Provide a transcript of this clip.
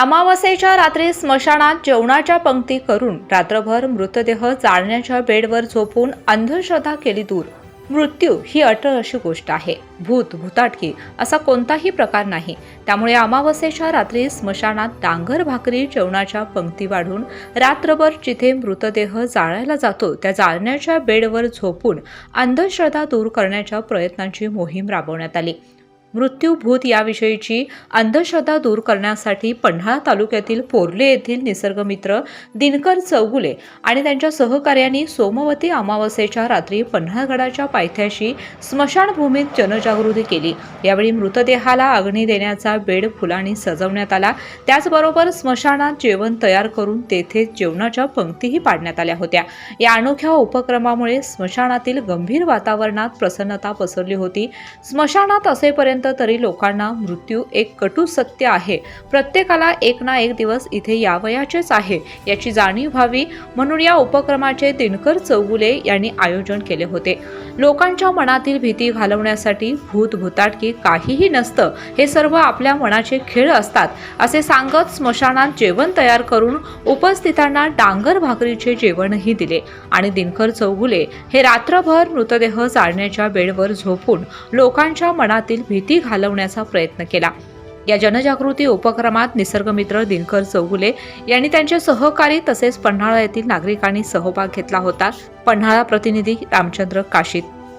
अमावस्येच्या रात्री स्मशानात जेवणाच्या पंक्ती करून रात्रभर मृतदेह जाळण्याच्या बेडवर झोपून अंधश्रद्धा केली दूर. मृत्यू ही अटळ अशी गोष्ट आहे. भूत भूताटकी असा कोणताही प्रकार नाही. त्यामुळे अमावस्येच्या रात्री स्मशानात डांगर भाकरी जेवणाच्या पंक्ती वाढून रात्रभर जिथे मृतदेह जाळायला जातो त्या जाळण्याच्या बेडवर झोपून अंधश्रद्धा दूर करण्याच्या प्रयत्नांची मोहीम राबवण्यात आली. मृत्यूभूत याविषयीची अंधश्रद्धा दूर करण्यासाठी पन्हाळा तालुक्यातील पोर्ले येथील निसर्गमित्र दिनकर चौगुले आणि त्यांच्या सहकार्यांनी सोमवती अमावस्येच्या रात्री पन्हाळगडाच्या पायथ्याशी स्मशानभूमीत जनजागृती केली. यावेळी मृतदेहाला अग्नी देण्याचा बेड फुलांनी सजवण्यात आला. त्याचबरोबर स्मशानात जेवण तयार करून तेथे जेवणाच्या पंक्तीही पाडण्यात आल्या होत्या. या अनोख्या उपक्रमामुळे स्मशानातील गंभीर वातावरणात प्रसन्नता पसरली होती. स्मशानात असेपर्यंत तरी लोकांना मृत्यू एक कटू सत्य आहे. प्रत्येकाला एक ना एक दिवस इथे यावयाचेच आहे. याची जाणीव व्हावी म्हणून या उपक्रमाचे दिनकर चौगुले यांनी आयोजन केले होते. लोकांच्या मनातील भीती घालवण्यासाठी भूत भूताटकी काहीही नसतं. हे सर्व आपल्या मनाचे खेळ असतात. असे सांगत स्मशानात जेवण तयार करून उपस्थितांना डांगर भाकरीचे जेवणही दिले. आणि दिनकर चौगुले हे रात्रभर मृतदेह जाळण्याच्या बेडवर झोपून लोकांच्या मनातील भीती घालवण्याचा प्रयत्न केला. या जनजागृती उपक्रमात निसर्गमित्र दिनकर चौगुले यांनी त्यांचे सहकारी तसेच पन्हाळा येथील नागरिकांनी सहभाग घेतला होता. पन्हाळा प्रतिनिधी रामचंद्र काशीत.